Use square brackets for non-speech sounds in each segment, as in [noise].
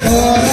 Oh! [laughs]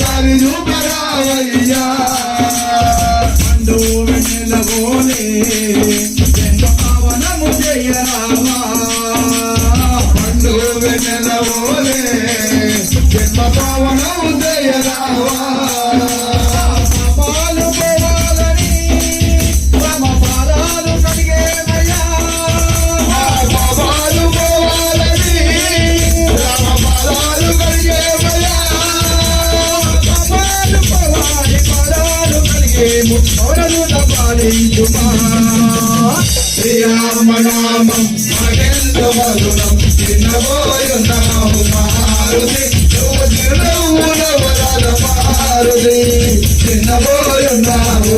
સારી જુ બરાવૈયા పాదాలు కడిగేము. పౌరను తపాలించుమా. శ్రీరామనామం మగెంత మధురం చిన్నబోయున్నాము మారుతి చిన్నబోయున్నాము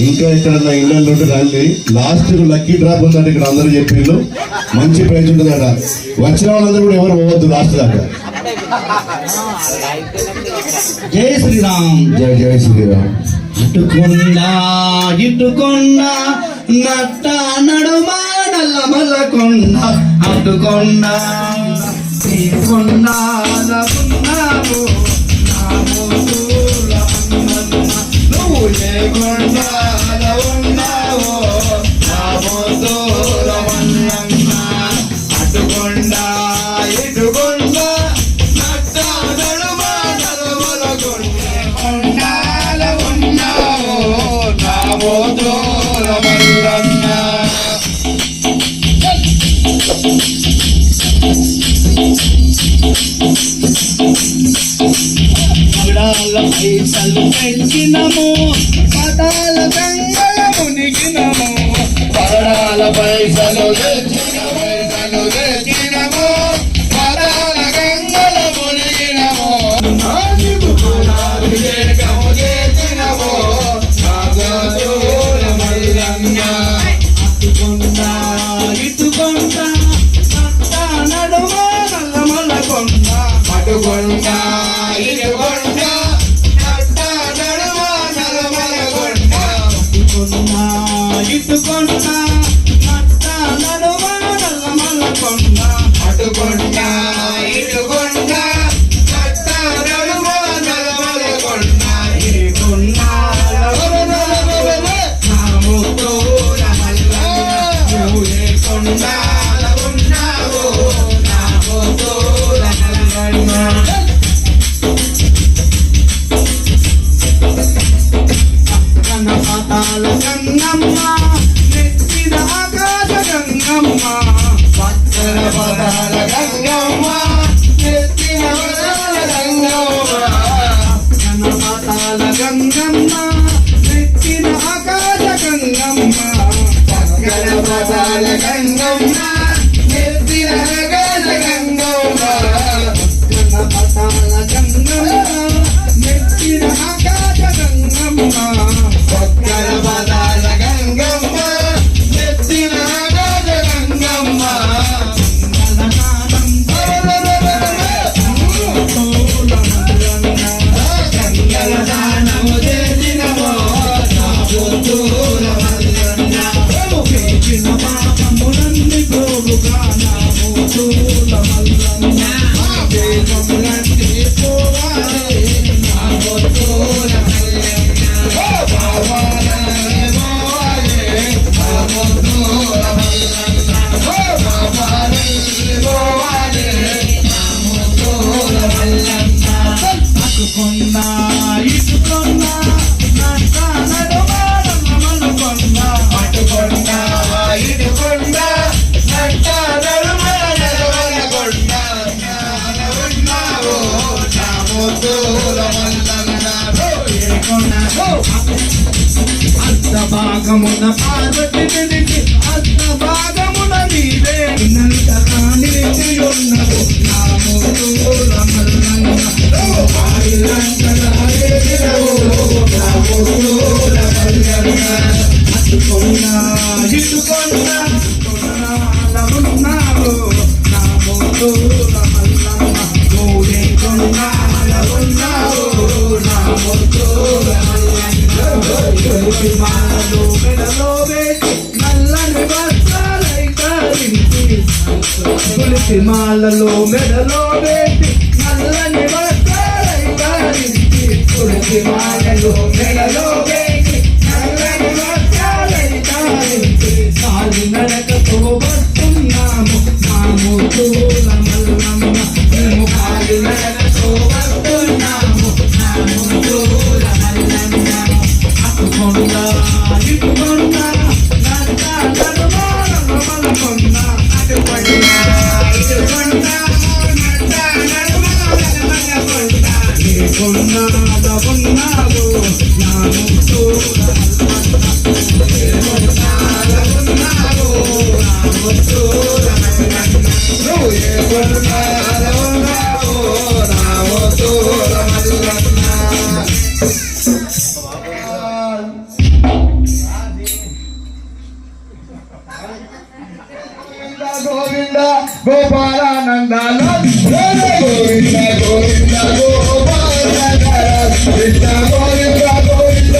ఇంకా ఇక్కడ నా ఇళ్ళల్లో రాలి లాస్ట్ లక్కీ డ్రాప్ ఉందంటే ఇక్కడ అందరూ చెప్పిండ్రు మంచి ప్రైజ్ ఉంటుందట వచ్చిన వాళ్ళందరూ కూడా ఎవరు పోవద్దు లాస్ట్ దాకా జై శ్రీరామ్ జై జై శ్రీరామ్ అటుకొండ ఇటుకొండ నట్ట నడుమ నల్లమల్లకొండ అటుకొండ ఈ కొండాలకున్నావు నా మోతుల అన్నన్న. నువ్వు ఏ పదాల పైసలు పెంచినము పదాల గంగల మునిగినము పదాల పైసలు అత్త భాగమున పార్వతి వెలిగి అత్త భాగమున నీవే వినంత కాని ఉన్నవు నామో అట్టుకున్నా ఇటుకున్నా తులసి మాలలో మెడలో వేసి నల్లని వస్త్రాలై ధరించి తులసి మాలలో మెడలో you. గోపాలానందాలో గోవింద గోవింద గోపాల గోవింద గోవింద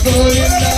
Govinda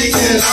केला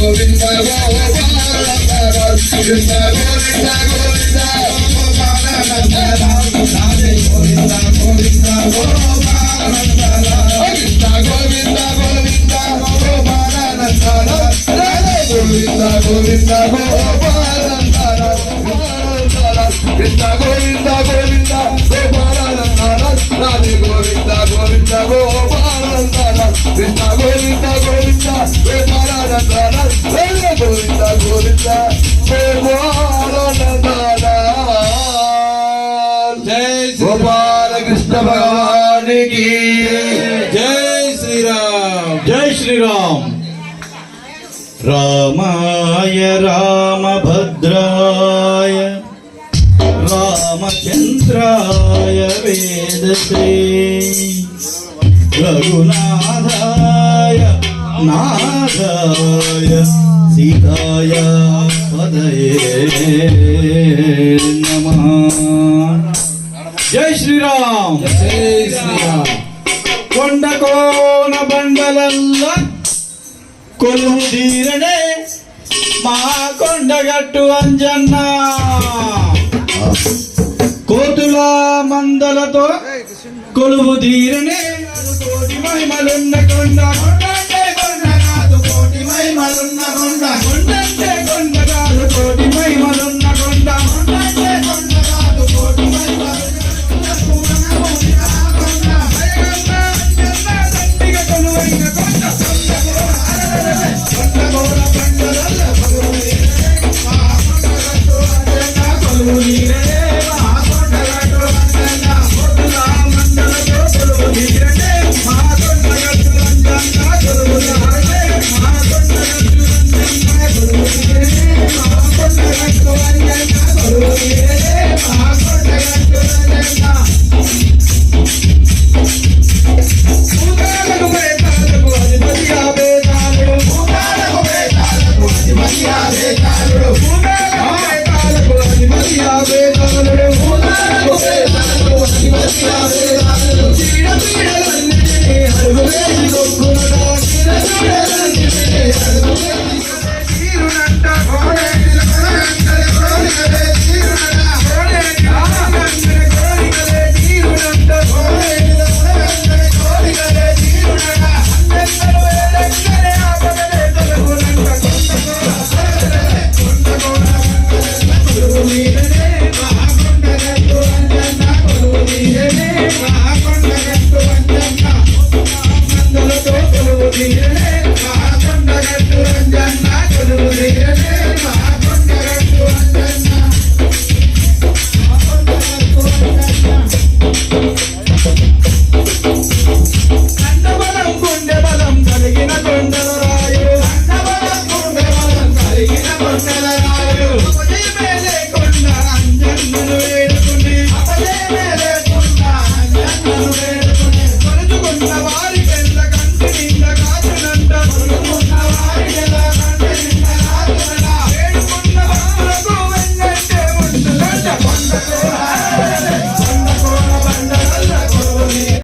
గోవింద గోవింద గోవింద గోవింద గోవింద గోవింద గోవింద గోవింద గోవింద గోపాల గోవింద గోవింద గోవింద గోవింద గోవింద గోపాలకృష్ణ భగవానికి జై శ్రీరామ్. జై శ్రీరామ్ రామాయ రామభద్రాయ రామచంద్రాయ వేదతే రఘునా నాథాయ సీతాయ పదయే నమ. జై శ్రీరామ్. జై శ్రీరామ్ కొండ కోన బండలల్ల కొలువు తీరనే మా కొండగట్టు అంజన్న. కోతుల మందలతో కొలువు తీరనే మహిమలున్న కొండ. மருந்த கொண்ட கொண்ட